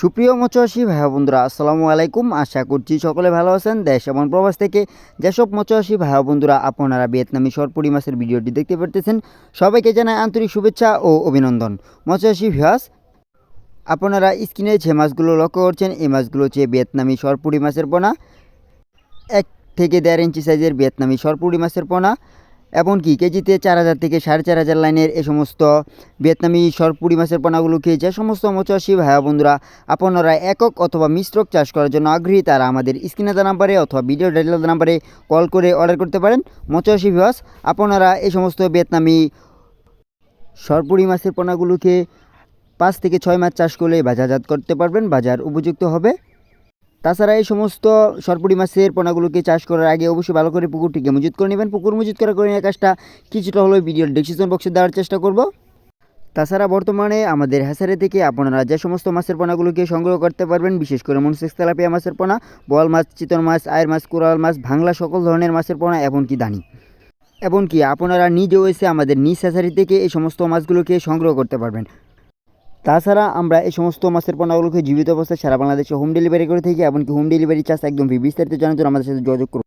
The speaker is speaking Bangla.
সুপ্রিয় মৎস্যচাষী ভাই বন্ধুরা, আসসালামু আলাইকুম। আশা করছি সকলে ভালো আছেন। দেশ এবং প্রবাস থেকে যেসব মৎস্যচাষী ভাই বন্ধুরা আপনারা ভিয়েতনামি সরপুরি মাছের ভিডিওটি দেখতে পারতেছেন, সবাইকে জানাই আন্তরিক শুভেচ্ছা ও অভিনন্দন। মৎস্যচাষী ভিয়াস আপনারা স্ক্রিনে যে মাছগুলো লক্ষ্য করছেন, এই মাছগুলো হচ্ছে ভিয়েতনামি সরপুরি মাছের পোনা। এক থেকে দেড় ইঞ্চি সাইজের ভিয়েতনামি সরপুরি মাছের পোনা। এমনকি কেজিতে চার হাজার থেকে সাড়ে চার হাজার লাইনের এ সমস্ত ভিয়েতনামি সরপুরি মাছের পোনাগুলোকে যে সমস্ত মৎস্যচাষী ভাইয়া বন্ধুরা আপনারা একক অথবা মিশ্রক চাষ করার জন্য আগ্রহী, তারা আমাদের স্ক্রিনে নাম্বারে অথবা ভিডিও টাইটেল নাম্বারে কল করে অর্ডার করতে পারেন। মৎস্যচাষী ভিওয়াস আপনারা এই সমস্ত ভিয়েতনামি সরপুরি মাছের পোনাগুলোকে পাঁচ থেকে ছয় মাস চাষ করলে বাজারজাত করতে পারবেন। বাজার উপযুক্ত হবে। তাছাড়া এই সমস্ত সরপুরি মাছের পোনাগুলোকে চাষ করার আগে অবশ্যই ভালো করে পুকুরটিকে মজুত করে নেবেন। পুকুর মজুত করা করে নেওয়ার কাজটা কিছুটা হলেও ভিডিওর ডিসক্রিপশন বক্সে দেওয়ার চেষ্টা করব। তাছাড়া বর্তমানে আমাদের হ্যাসারি থেকে আপনারা যে সমস্ত মাছের পোনাগুলোকে সংগ্রহ করতে পারবেন, বিশেষ করে মনসেক্স তেলাপিয়া মাছের পোনা, বল মাছ, চিতল মাছ আয়ের মাছ কোরাল মাছ, ভাংলা, সকল ধরনের মাছের পোনা, এমনকি দানি। এমনকি আপনারা নিজেও এসে আমাদের নিজ হ্যাসারি থেকে এই সমস্ত মাছগুলোকে সংগ্রহ করতে পারবেন। তাছাড়া আমরা এই সমস্ত মাছের পণ্যগুলোকে জীবিত অবস্থায় সারা বাংলাদেশে হোম ডেলিভারি করে থাকি, এমনকি হোম ডেলিভারি চার্জ একদম বিস্তারিত জানার জন্য আমাদের সাথে যোগাযোগ করুন।